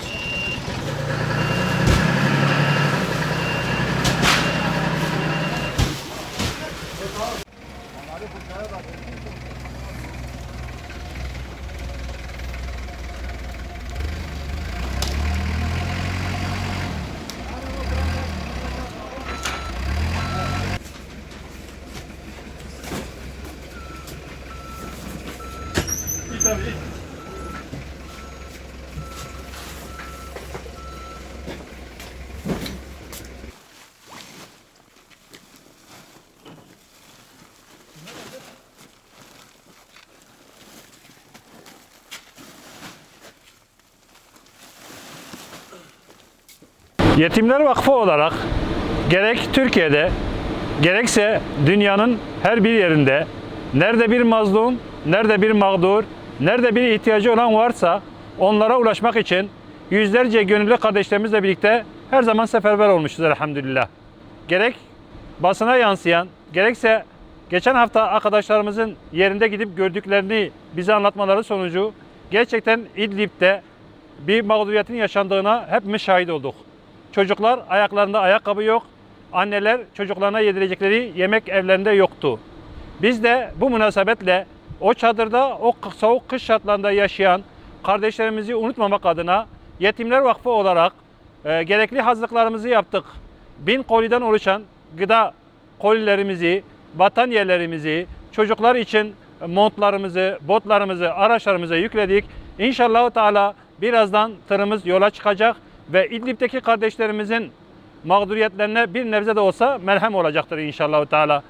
よし痛み Yetimler Vakfı olarak gerek Türkiye'de gerekse dünyanın her bir yerinde nerede bir mazlum, nerede bir mağdur, nerede bir ihtiyacı olan varsa onlara ulaşmak için yüzlerce gönüllü kardeşlerimizle birlikte her zaman seferber olmuşuz elhamdülillah. Gerek basına yansıyan, gerekse geçen hafta arkadaşlarımızın yerinde gidip gördüklerini bize anlatmaları sonucu gerçekten İdlib'de bir mağduriyetin yaşandığına hepimiz şahit olduk. Çocuklar ayaklarında ayakkabı yok. Anneler çocuklarına yedirecekleri yemek evlerinde yoktu. Biz de bu münasebetle o çadırda o soğuk kış şartlarında yaşayan kardeşlerimizi unutmamak adına Yetimler Vakfı olarak e, gerekli hazırlıklarımızı yaptık. Bin koliden oluşan gıda kolilerimizi, battaniyelerimizi, çocuklar için montlarımızı, botlarımızı, araçlarımıza yükledik. İnşallah Teala birazdan tırımız yola çıkacak ve İdlib'deki kardeşlerimizin mağduriyetlerine bir nebze de olsa merhem olacaktır inşallah Teala.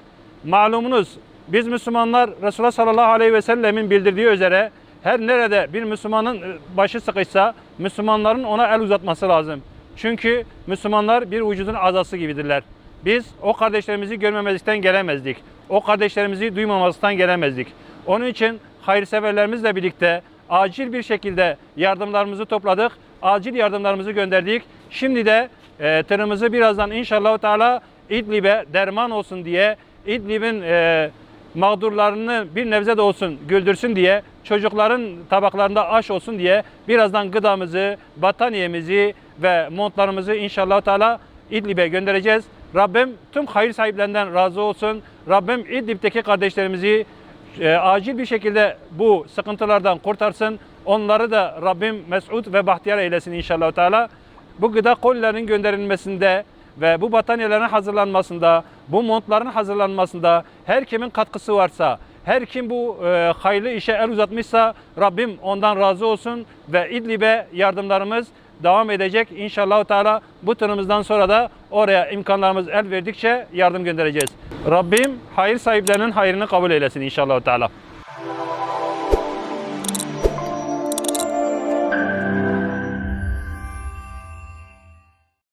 Malumunuz biz Müslümanlar Resulullah sallallahu aleyhi ve sellemin bildirdiği üzere her nerede bir Müslümanın e, başı sıkışsa Müslümanların ona el uzatması lazım. Çünkü Müslümanlar bir vücudun azası gibidirler. Biz o kardeşlerimizi görmemezlikten gelemezdik. O kardeşlerimizi duymamazlıktan gelemezdik. Onun için hayırseverlerimizle birlikte acil bir şekilde yardımlarımızı topladık. Acil yardımlarımızı gönderdik. Şimdi de e, tırımızı birazdan inşallah Teala İdlib'e derman olsun diye İdlib'in e, mağdurlarını bir nebze de olsun güldürsün diye çocukların tabaklarında aş olsun diye birazdan gıdamızı, battaniyemizi ve montlarımızı inşallah Teala İdlib'e göndereceğiz. Rabbim tüm hayır sahiplerinden razı olsun. Rabbim İdlib'deki kardeşlerimizi e, acil bir şekilde bu sıkıntılardan kurtarsın. Onları da Rabbim mesut ve bahtiyar eylesin inşallah Teala. Bu gıda kolilerinin gönderilmesinde ve bu battaniyelerin hazırlanmasında, bu montların hazırlanmasında her kimin katkısı varsa, her kim bu e, hayırlı işe el uzatmışsa Rabbim ondan razı olsun ve İdlib'e yardımlarımız devam edecek. İnşallah Teala bu turnumuzdan sonra da oraya imkanlarımız el verdikçe yardım göndereceğiz. Rabbim hayır sahiplerinin hayrını kabul eylesin inşallah Teala.